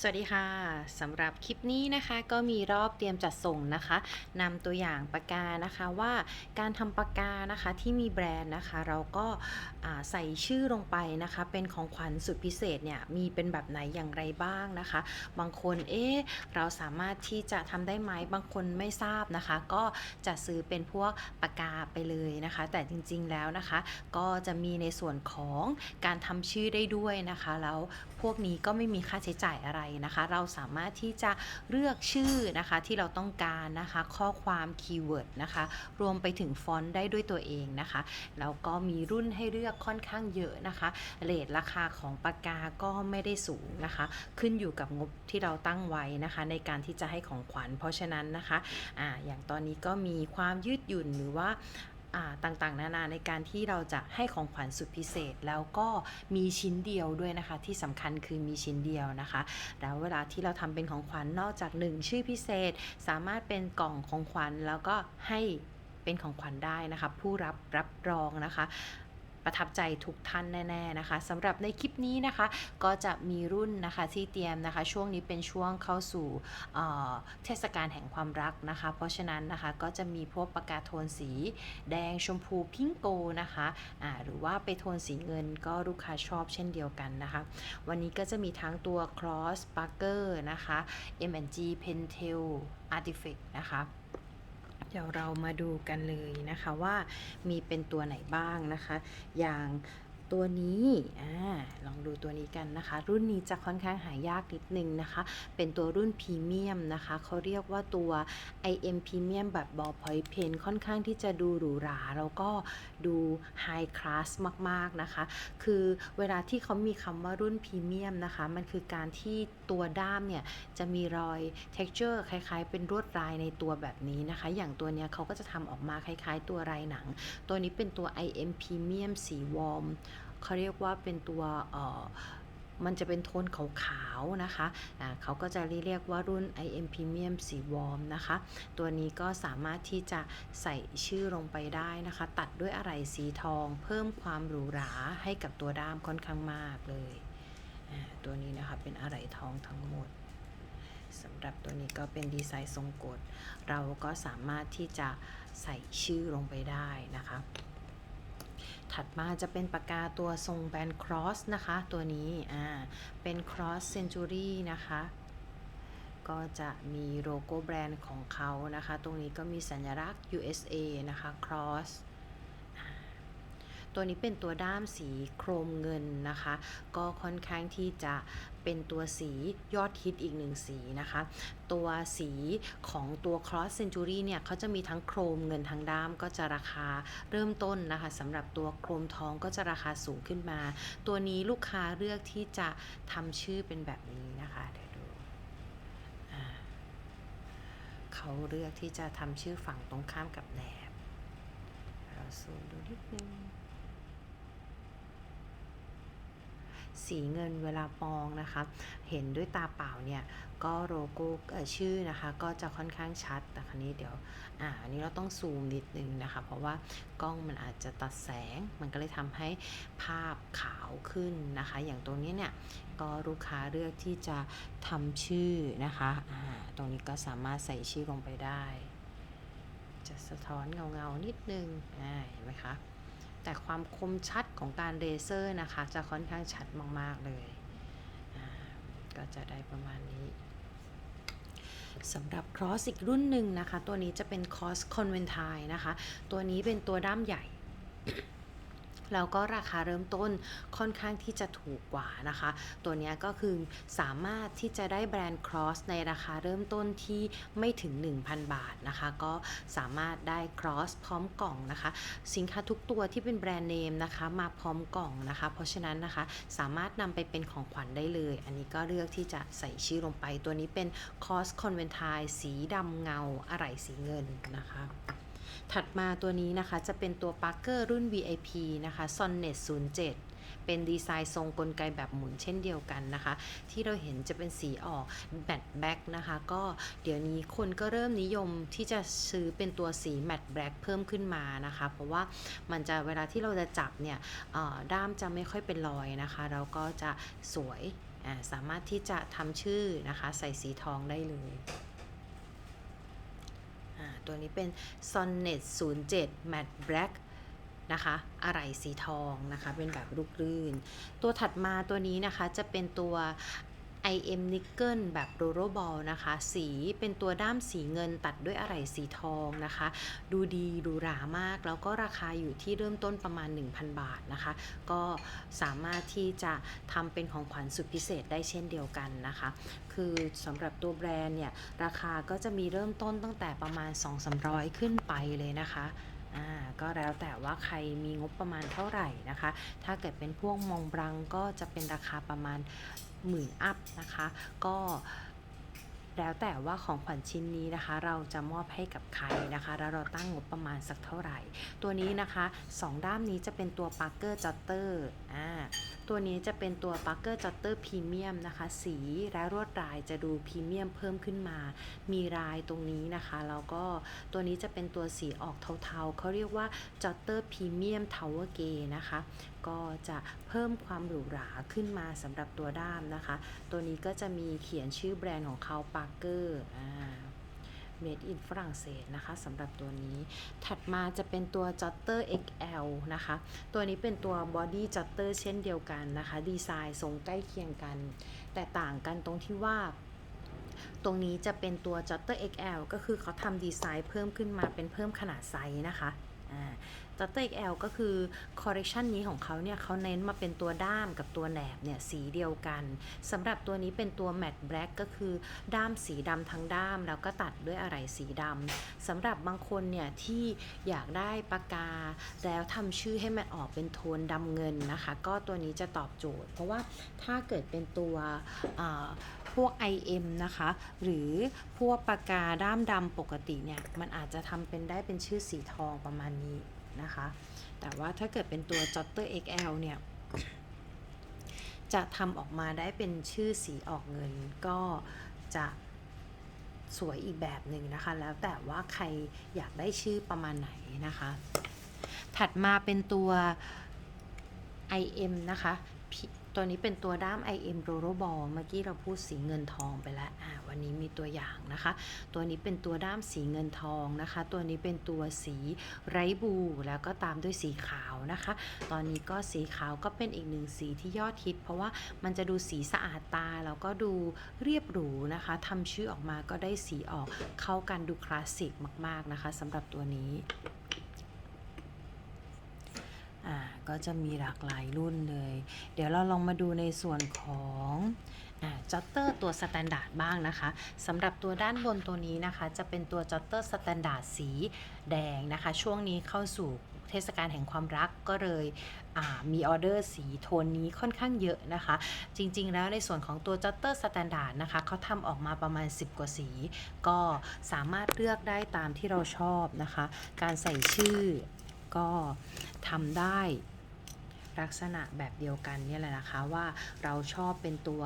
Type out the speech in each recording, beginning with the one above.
สวัสดีค่ะสำหรับคลิปนี้นะคะก็มีรอบเตรียมจัดส่งนะคะนำตัวอย่างปากกานะคะว่าการทำปากกานะคะที่มีแบรนด์นะคะ เราก็ใส่ชื่อลงไปนะคะ เป็นของขวัญสุดพิเศษเนี่ยมีเป็นแบบไหนอย่างไรบ้างนะคะ บางคนเอ๊ะเราสามารถที่จะทำได้ไหมบางคนไม่ทราบนะคะ ก็จะซื้อเป็นพวกปากกาไปเลยนะคะ แต่จริงๆแล้วนะคะ ก็จะมีในส่วนของการทำชื่อได้ด้วยนะคะแล้วพวกนี้ก็ไม่มีค่าใช้จ่ายอะไรนะคะ เราสามารถที่จะเลือกชื่อนะคะที่เราต้องการนะคะ ข้อความคีย์เวิร์ดนะคะ รวมไปถึงฟอนต์ได้ด้วยตัวเองนะคะ แล้วก็มีรุ่นให้เลือกค่อนข้างเยอะนะคะ เรทราคาของปากกาก็ไม่ได้สูงนะคะ ขึ้นอยู่กับงบที่เราตั้งไว้นะคะ ในการที่จะให้ของขวัญ เพราะฉะนั้นนะคะอ่าอย่างตอนนี้ก็มีความยืดหยุ่นหรือว่า ต่างๆ นานาในการที่เราจะให้ของขวัญสุดพิเศษ แล้วก็มีชิ้นเดียวด้วยนะคะ ที่สำคัญคือมีชิ้นเดียวนะคะ แล้วเวลาที่เราทำเป็นของขวัญนอกจาก 1 ชื่อพิเศษ สามารถเป็นกล่องของขวัญแล้วก็ให้เป็นของขวัญได้นะคะ ผู้รับรับรองนะคะ ประทับใจทุกท่านแน่ๆนะคะสำหรับในคลิปนี้นะคะก็จะมีรุ่นนะคะที่เตรียมนะคะ ช่วงนี้เป็นช่วงเข้าสู่เทศกาลแห่งความรักนะคะ เพราะฉะนั้นนะคะก็จะมีพวกปากกาโทนสี แดงชมพูพิงโกนะคะอ่าหรือว่าไปโทนสีเงินก็ลูกค้าชอบเช่นเดียวกันนะคะ วันนี้ก็จะมีทั้งตัว Cross Parker นะคะ M&G Pentel Artifact นะคะ เดี๋ยวเรามาดูกันเลยนะคะว่ามีเป็นตัวไหนบ้างนะคะ อย่าง ตัวนี้อลองดูตัวนี้กันนะคะ รุ่นนี้จะค่อนข้างหายากนิดนึงนะคะ เป็นตัวรุ่นพรีเมียมนะคะเขาเรียกว่าตัว IM Premium แบบ Ballpoint Pen ค่อนข้างที่จะดูหรูหรา แล้วก็ดู High Class มากๆนะคะ คือเวลาที่เขามีคำว่ารุ่นพรีเมียมนะคะ มันคือการที่ตัวด้ามเนี่ย จะมีรอย texture คล้ายๆ เป็นลวดลายในตัวแบบนี้นะคะ อย่างตัวเนี้ยเขาก็จะทำออกมาคล้ายๆ ตัวลายหนัง ตัวนี้เป็นตัว IM Premium สีวอร์ม เขาเรียกว่าเป็นตัวมันจะเป็นโทนขาวๆนะคะอ่าเขาก็จะเรียกว่ารุ่น IM Premium สีวอร์มนะคะ ตัวนี้ก็สามารถที่จะใส่ชื่อลงไปได้นะคะ ตัดด้วยอะไหล่สีทอง เพิ่มความหรูหราให้กับตัวด้ามค่อนข้างมากเลย ตัวนี้นะคะเป็นอะไหล่ทองทั้งหมดสำหรับตัวนี้ก็เป็นดีไซน์ทรงกฎเราก็สามารถที่จะใส่ชื่อลงไปได้นะคะ ถัดมาจะเป็นปากกาตัวทรงแบนครอสนะคะ ตัวนี้อ่าเป็นครอสเซนจูรี่นะคะก็จะมีโลโก้แบรนด์ของเขานะคะ ตรงนี้ก็มีสัญลักษณ์ USA นะคะ cross อ่าตัวนี้เป็นตัวด้ามสีโครมเงินนะคะ ก็ค่อนข้างที่จะ เป็นตัวสียอดฮิตอีกหนึ่งสีนะคะ ตัวสีของตัว cross century เนี่ยเขาจะมีทั้งโครมเงินทั้งด้ามก็จะราคาเริ่มต้นนะคะสำหรับตัวโครมทองก็จะราคาสูงขึ้นมา ตัวนี้ลูกค้าเลือกที่จะทำชื่อเป็นแบบนี้นะคะเดี๋ยวดูเขาเลือกที่จะทำชื่อฝั่งตรงข้ามกับแหนบเราซูมดูนิดนึง สีเงินเวลามองนะคะ เห็นด้วยตาเปล่าเนี่ยก็โลโก้ชื่อนะคะ ก็จะค่อนข้างชัด แต่ครั้นี้เดี๋ยวอ่าอันนี้เราต้องซูมนิดนึงนะคะ เพราะว่ากล้องมันอาจจะตัดแสง มันก็เลยทำให้ภาพขาวขึ้นนะคะ อย่างตรงนี้เนี่ยก็ลูกค้าเลือกที่จะทำชื่อนะคะอ่าตรงนี้ก็สามารถใส่ชื่อลงไปได้ จะสะท้อนเงาๆนิดนึงอ่าเห็นไหมคะ แต่ความคมชัดของการเลเซอร์นะคะ จะค่อนข้างชัดมาก ๆ เลย ก็จะได้ประมาณนี้สำหรับครอสอีกรุ่นหนึ่งนะคะ ตัวนี้จะเป็นคอสคอนเวนทายนะคะ ตัวนี้เป็นตัวด้ามใหญ่ แล้วก็ราคาเริ่มต้นค่อนข้างที่จะถูกกว่านะคะ ตัวนี้ก็คือสามารถที่จะได้แบรนด์ cross ในราคาเริ่มต้นที่ไม่ถึง 1,000 บาทนะคะ ก็สามารถได้ cross พร้อมกล่องนะคะ สินค้าทุกตัวที่เป็นแบรนด์เนมนะคะ มาพร้อมกล่องนะคะ เพราะฉะนั้นนะคะสามารถนำไปเป็นของขวัญได้เลย อันนี้ก็เลือกที่จะใส่ชื่อลงไป ตัวนี้เป็น cross conventine สีดำเงาอะไหล่สีเงินนะคะ ถัดมาตัวนี้นะคะจะเป็นตัว Parker รุ่น VIP นะคะ Sonnet 07เป็นดีไซน์ทรงกลไกแบบหมุนเช่นเดียวกันนะคะ ที่เราเห็นจะเป็นสีออกแมตต์แบ็กนะคะ ก็เดี๋ยวนี้คนก็เริ่มนิยมที่จะซื้อเป็นตัวสีแมตต์แบ็กเพิ่มขึ้นมานะคะ เพราะว่ามันจะเวลาที่เราจะจับเนี่ยด้ามจะไม่ค่อยเป็นรอยนะคะแล้วก็จะสวยสามารถที่จะทำชื่อนะคะ ใส่สีทองได้เลย ตัวนี้เป็น Sonnet 07 Matte Black นะคะอะไหล่สีทองนะคะ เป็นแบบลูกลื่น ตัวถัดมาตัวนี้นะคะจะเป็นตัว IM Nickel แบบ r o l l Ball นะคะ สีเป็นตัวด้ามสีเงินตัดด้วยอะไหล่สีทองนะคะ ดูดีดูหรามาก แล้วก็ราคาอยู่ที่เริ่มต้นประมาณ 1,000 บาทนะคะ ก็สามารถที่จะทำเป็นของขวัญสุดพิเศษได้เช่นเดียวกันนะคะ คือสำหรับตัวแบรนด์เนี่ย ราคาก็จะมีเริ่มต้นตั้งแต่ประมาณ 2-300 ขึ้นไปเลยนะคะ อ่าก็แล้วแต่ว่าใครมีงบประมาณเท่าไหร่นะคะ ถ้าเกิดเป็นพวกมองบรังก็จะเป็นราคาประมาณหมื่นอัพนะคะ ก็แล้วแต่ว่าของขวัญชิ้นนี้นะคะ เราจะมอบให้กับใครนะคะแล้วเราตั้งงบประมาณสักเท่าไหร่ ตัวนี้นะคะสองด้ามนี้จะเป็นตัวปาร์เกอร์จัตเตอร์าตัวนี้จะเป็นตัว Parker Jotter Premium นะคะ สีและลวดลายจะดูพรีเมียมเพิ่มขึ้นมา มีลายตรงนี้นะคะ แล้วก็ตัวนี้จะเป็นตัวสีออกเทาๆ เขาเรียกว่า Jotter Premium Tower Gay นะคะ ก็จะเพิ่มความหรูหราขึ้นมาสำหรับตัวด้ามนะคะ ตัวนี้ก็จะมีเขียนชื่อแบรนด์ของเขา Parker อ่า Made in ฝรั่งเศสนะคะสำหรับตัวนี้ ถัดมาจะเป็นตัว Jotter XL นะคะ ตัวนี้เป็นตัว Body Jotter เช่นเดียวกันนะคะ ดีไซน์ทรงใกล้เคียงกัน แต่ต่างกันตรงที่ว่าตรงนี้จะเป็นตัว Jotter XL ก็คือเขาทำดีไซน์เพิ่มขึ้นมาเป็นเพิ่มขนาดไซส์นะคะ อ่า Jotter XL ก็คือคอร์เรคชันนี้ของเขาเนี่ยเขาเน้นมาเป็นตัวด้ามกับตัวแหนบเนี่ยสีเดียวกันสำหรับตัวนี้เป็นตัว Matte Black ก็คือด้ามสีดำทั้งด้าม แล้วก็ตัดด้วยอะไรสีดำสำหรับบางคนเนี่ยที่อยากได้ปากกา แล้วทำชื่อให้มันออกเป็นโทนดำเงินนะคะ ก็ตัวนี้จะตอบโจทย์ เพราะว่าถ้าเกิดเป็นตัว พวก IM นะคะ หรือพวกปากกาด้ามดำปกติเนี่ย มันอาจจะทำเป็นได้เป็นชื่อสีทองประมาณนี้นะคะ แต่ว่าถ้าเกิดเป็นตัว Jotter XL เนี่ย จะทำออกมาได้เป็นชื่อสีออกเงินก็จะสวยอีกแบบหนึ่งนะคะ แล้วแต่ว่าใครอยากได้ชื่อประมาณไหนนะคะ ถัดมาเป็นตัว IM นะคะ ตัวนี้เป็นตัวด้าม IM r o l l Ball เมื่อกี้เราพูดสีเงินทองไปแล้วอ่าวันนี้มีตัวอย่างนะคะ ตัวนี้เป็นตัวด้ามสีเงินทองนะคะ ตัวนี้เป็นตัวสีไรบูแล้วก็ตามด้วยสีขาวนะคะ ตอนนี้ก็สีขาวก็เป็นอีกหนึ่งสีที่ยอดฮิต เพราะว่ามันจะดูสีสะอาดตาแล้วก็ดูเรียบหรูนะคะทำชื่อออกมาก็ได้สีออกเข้ากันดูคลาสสิกมาก ๆนะคะสำหรับตัวนี้ ก็จะมีหลากหลายรุ่นเลย เดี๋ยวเราลองมาดูในส่วนของจ็อตเตอร์ตัวสแตนดาร์ดบ้างนะคะสำหรับตัวด้านบนตัวนี้นะคะ จะเป็นตัวจ็อตเตอร์สแตนดาร์ดสีแดงนะคะ ช่วงนี้เข้าสู่เทศกาลแห่งความรักก็เลยมีออเดอร์สีโทนนี้ค่อนข้างเยอะนะคะ จริงๆแล้วในส่วนของตัวจ็อตเตอร์สแตนดาร์ดนะคะเขาทำออกมาประมาณ 10 กว่าสี ก็สามารถเลือกได้ตามที่เราชอบนะคะ การใส่ชื่อก็ทำได้ ลักษณะแบบเดียวกันเนี่ยแหละนะคะว่าเราชอบเป็นตัว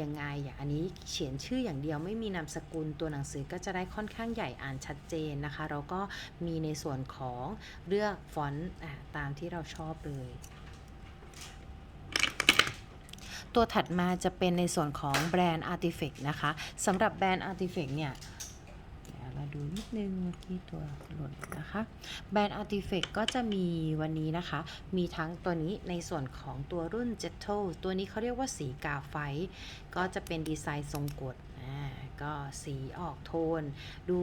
ยังไงอย่างอันนี้เขียนชื่ออย่างเดียวไม่มีนามสกุลตัวหนังสือก็จะได้ค่อนข้างใหญ่อ่านชัดเจนนะคะ เราก็มีในส่วนของเลือกฟอนต์ตามที่เราชอบเลยตัวถัดมาจะเป็นในส่วนของแบรนด์ Artifact นะคะสำหรับแบรนด์ Artifact เนี่ยาดูนิดนึงเมื่อกี้ตัวหล่นนะคะ แบรนด์ Artifact ก็จะมีวันนี้นะคะ มีทั้งตัวนี้ในส่วนของตัวรุ่น j e t t o ตัวนี้เขาเรียกว่าสีกาไฟ ก็จะเป็นดีไซน์ทรงกดก็สีออกโทน ดู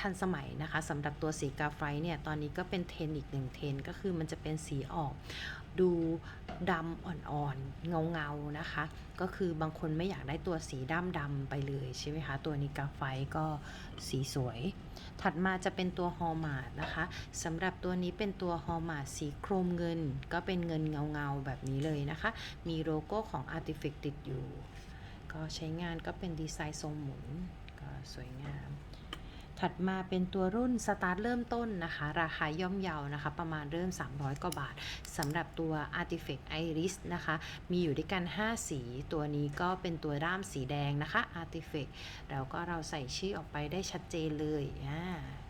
ทันสมัยนะคะสำหรับตัวสีกาไฟเนี่ยตอนนี้ก็เป็นเทนอีกหนึ่งเทนก็คือมันจะเป็นสีออก ดูดำอ่อนๆเงาๆนะคะ ก็คือบางคนไม่อยากได้ตัวสีดำดำไปเลยใช่ไหมคะตัวนี้กาไฟก็สีสวย ถัดมาจะเป็นตัวฮอลมาร์นะคะสำหรับตัวนี้เป็นตัวฮอลมาร์สีโครมเงิน ก็เป็นเงินเงาๆแบบนี้เลยนะคะ มีโลโก้ของ Artifact ติดอยู่ ก็ใช้งานก็เป็นดีไซน์ทรงหมุนก็สวยงาม ถัดมาเป็นตัวรุ่นสตาร์ทเริ่มต้นนะคะ ราคาย่อมเยานะคะ ประมาณเริ่ม 300 กว่าบาทสำหรับตัว Artifact Iris นะคะ มีอยู่ด้วยกัน 5 สี ตัวนี้ก็เป็นตัวด้ามสีแดงนะคะ Artifact แล้วก็เราใส่ชื่อออกไปได้ชัดเจนเลยอ่า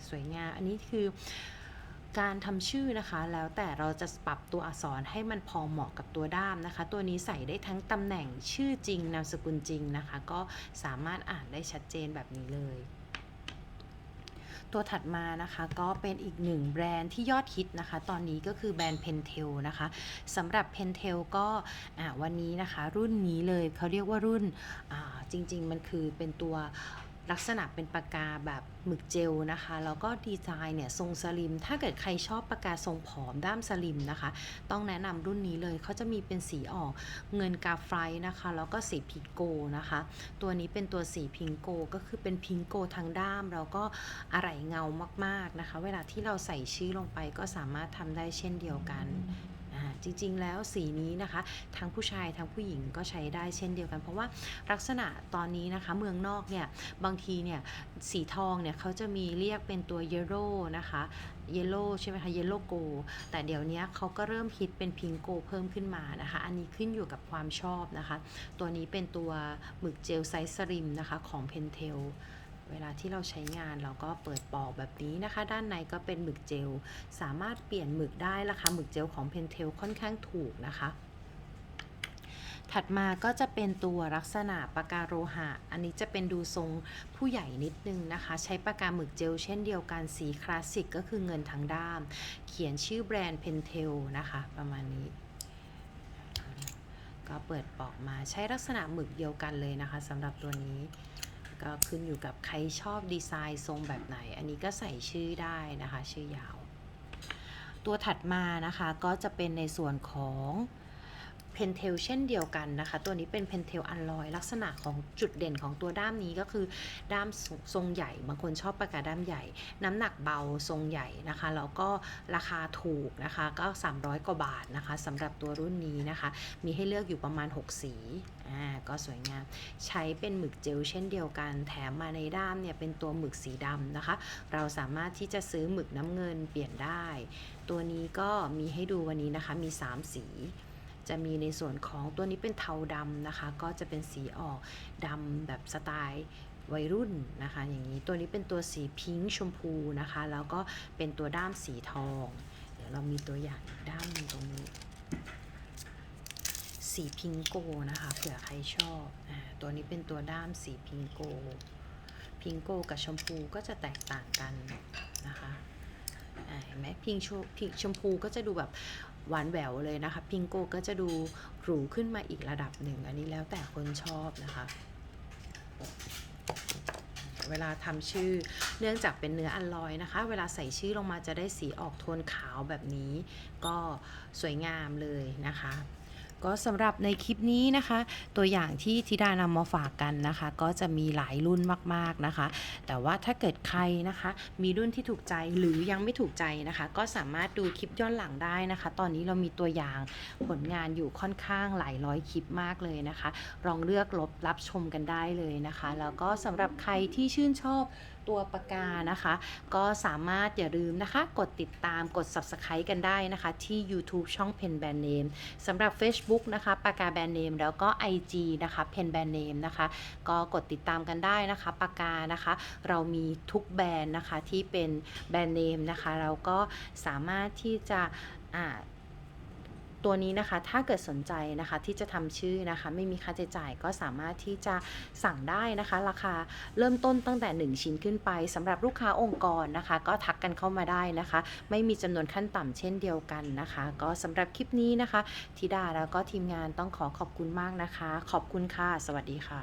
สวยงาม อันนี้คือการทำชื่อนะคะ แล้วแต่เราจะปรับตัวอักษรให้มันพอเหมาะกับตัวด้ามนะคะ ตัวนี้ใส่ได้ทั้งตำแหน่งชื่อจริงนามสกุลจริงนะคะ ก็สามารถอ่านได้ชัดเจนแบบนี้เลย ตัวถัดมานะคะก็เป็นอีกหนึ่งแบรนด์ที่ยอดฮิตนะคะ ตอนนี้ก็คือแบรนด์ Pentel นะคะสำหรับ Pentel ก็วันนี้นะคะรุ่นนี้เลยเขาเรียกว่ารุ่นจริง ๆ มันคือเป็นตัว ลักษณะเป็นปากกาแบบหมึกเจลนะคะ แล้วก็ดีไซน์เนี่ยทรงสลิม ถ้าเกิดใครชอบปากกาทรงผอมด้ามสลิมนะคะ ต้องแนะนำรุ่นนี้เลยเขาจะมีเป็นสีออกเงินกาไฟนะคะ แล้วก็สีพิงโกนะคะ ตัวนี้เป็นตัวสีพิงโกก็คือเป็นพิงโกทางด้าม แล้วก็อะไรเงามากๆนะคะ เวลาที่เราใส่ชื่อลงไปก็สามารถทำได้เช่นเดียวกัน จริง ๆ แล้วสีนี้นะคะ ทั้งผู้ชายทั้งผู้หญิงก็ใช้ได้เช่นเดียวกัน เพราะว่าลักษณะตอนนี้นะคะเมืองนอกเนี่ยบางทีเนี่ยสีทองเนี่ยเขาจะมีเรียกเป็นตัวเยลโล่นะคะเยลโล่ใช่ไหมคะเยลโล่โกแต่เดี๋ยวนี้เขาก็เริ่มฮิตเป็นพิงโกเพิ่มขึ้นมานะคะ อันนี้ขึ้นอยู่กับความชอบนะคะ ตัวนี้เป็นตัวหมึกเจลไซส์สลิมนะคะของ Pentel เวลาที่เราใช้งานเราก็เปิดปอกแบบนี้นะคะ ด้านในก็เป็นหมึกเจล สามารถเปลี่ยนหมึกได้ราคาหมึกเจลของ Pentel ค่อนข้างถูกนะคะ ถัดมาก็จะเป็นตัวลักษณะปากกาโลหะ อันนี้จะเป็นดูทรงผู้ใหญ่นิดนึงนะคะ ใช้ปากกาหมึกเจลเช่นเดียวกันสีคลาสสิกก็คือเงินทั้งด้าม เขียนชื่อแบรนด์ Pentel นะคะ ประมาณนี้ก็เปิดปอกมาใช้ลักษณะหมึกเดียวกันเลยนะคะสำหรับตัวนี้ ก็ขึ้นอยู่กับใครชอบดีไซน์ทรงแบบไหน อันนี้ก็ใส่ชื่อได้นะคะ ชื่อยาว ตัวถัดมานะคะก็จะเป็นในส่วนของ Pentel เช่นเดียวกันนะคะ ตัวนี้เป็น Pentel อันลอยลักษณะของจุดเด่นของตัวด้ามนี้ก็คือด้ามทรงทรงใหญ่ บางคนชอบปากกาด้ามใหญ่ น้ำหนักเบาทรงใหญ่นะคะแล้วก็ราคาถูกนะคะก็ 300 กว่าบาทนะคะสำหรับตัวรุ่นนี้นะคะ มีให้เลือกอยู่ประมาณ 6 สีอ่าก็สวยงาม ใช้เป็นหมึกเจลเช่นเดียวกัน แถมมาในด้ามเนี่ยเป็นตัวหมึกสีดำนะคะ เราสามารถที่จะซื้อหมึกน้ำเงินเปลี่ยนได้ ตัวนี้ก็มีให้ดูวันนี้นะคะมี 3 สี จะมีในส่วนของตัวนี้เป็นเทาดำนะคะ ก็จะเป็นสีออกดำแบบสไตล์วัยรุ่นนะคะ อย่างนี้ตัวนี้เป็นตัวสีพิงค์ชมพูนะคะ แล้วก็เป็นตัวด้ามสีทอง เดี๋ยวเรามีตัวอย่างอีกด้ามนึงตรงนี้สีพิงโกนะคะเผื่อใครชอบอตัวนี้เป็นตัวด้ามสีพิงโก พิงโกกับชมพูก็จะแตกต่างกันนะคะเห็นไหมพิงชพิงชมพูก็จะดูแบบ หวานแหววเลยนะคะ พิงโกก็จะดูหรูขึ้นมาอีกระดับหนึ่ง อันนี้แล้วแต่คนชอบนะคะ เวลาทำชื่อเนื่องจากเป็นเนื้ออัลลอยนะคะ เวลาใส่ชื่อลงมาจะได้สีออกโทนขาวแบบนี้ ก็สวยงามเลยนะคะ ก็สำหรับในคลิปนี้นะคะ ตัวอย่างที่ธิดานำมาฝากกันนะคะ ก็จะมีหลายรุ่นมากๆนะคะ แต่ว่าถ้าเกิดใครนะคะ มีรุ่นที่ถูกใจหรือยังไม่ถูกใจนะคะ ก็สามารถดูคลิปย้อนหลังได้นะคะ ตอนนี้เรามีตัวอย่างผลงานอยู่ค่อนข้างหลายร้อยคลิปมากเลยนะคะลองเลือกลบรับชมกันได้เลยนะคะ แล้วก็สำหรับใครที่ชื่นชอบ ตัวปากกานะคะ ก็สามารถอย่าลืมนะคะ กดติดตามกด subscribe กันได้นะคะ ที่ YouTube ช่อง Pen Brand Name สำหรับ Facebook นะคะปากกาแบรนด์เนมแล้วก็ IG นะคะ Pen Brand Name นะคะ ก็กดติดตามกันได้นะคะปากกานะคะ เรามีทุกแบรนด์นะคะที่เป็นแบรนด์เนมนะคะ เราก็สามารถที่จะอ่า ตัวนี้นะคะถ้าเกิดสนใจนะคะที่จะทำชื่อนะคะไม่มีค่าใช้จ่ายก็สามารถที่จะสั่งได้นะคะ ราคาเริ่มต้นตั้งแต่ 1 ชิ้นขึ้นไปสำหรับลูกค้าองค์กรนะคะ ก็ทักกันเข้ามาได้นะคะ ไม่มีจำนวนขั้นต่ำเช่นเดียวกันนะคะ ก็สำหรับคลิปนี้นะคะธิดาแล้วก็ทีมงานต้องขอขอบคุณมากนะคะ ขอบคุณค่ะ สวัสดีค่ะ